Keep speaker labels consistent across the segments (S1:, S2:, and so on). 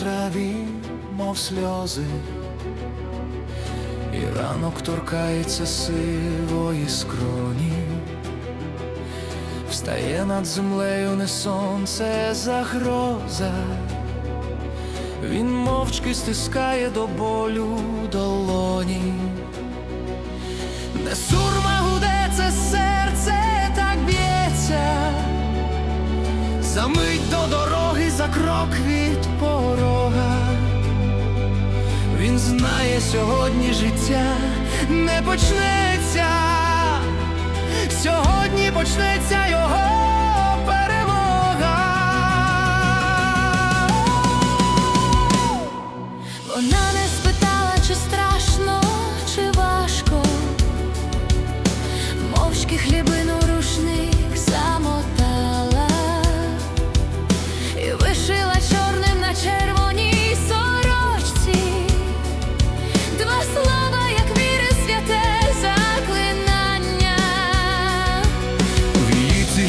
S1: траві, мов сльози, і ранок торкається сивої скроні, встає над землею не сонце загроза, він мовчки стискає до болю долоні. Не сурма гуде це серце так б'ється, за мить до дороги, за крок від сьогодні життя не почнеться, сьогодні почнеться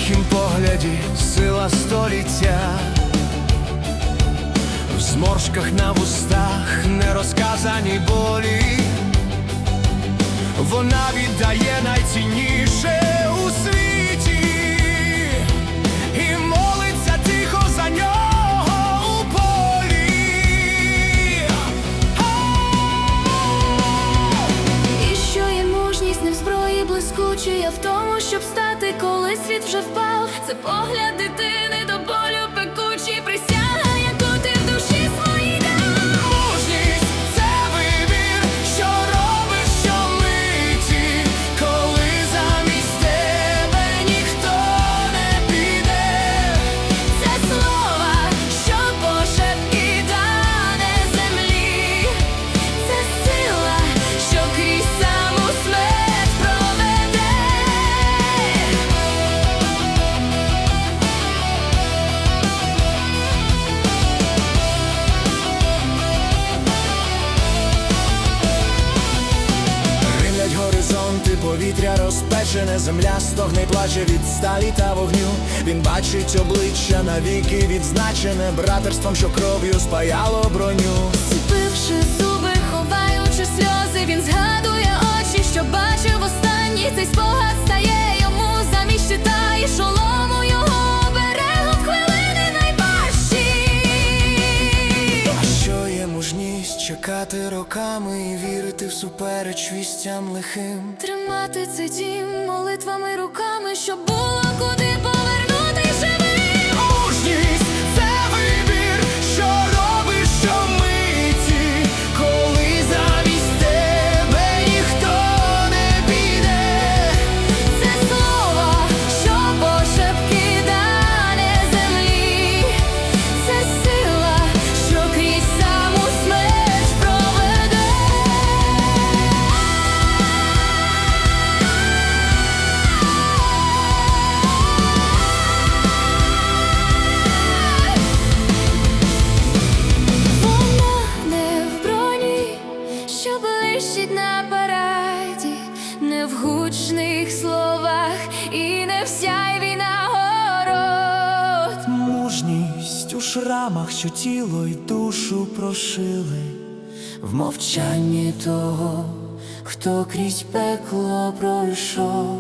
S1: тихім погляді сила століття, в зморшках на вустах нерозказані болі. Вона віддає найцінніше у світі
S2: тому, щоб стати, коли світ вже впав. Це погляд дитини до болю пекучий, присяга,
S1: повітря земля стогне, плаче від сталі та вогню. Він бачить обличчя навіки відзначене братерством, що кров'ю спаяло броню.
S2: Зціпивши
S1: чекати роками і вірити всупереч вістям лихим?
S2: Тримати цей дім молитвами руками, щоб було куди на параді, не в гучних словах і не в сяйві нагород.
S1: Мужність у шрамах, що тіло й душу прошили, в мовчанні того, хто крізь пекло пройшов.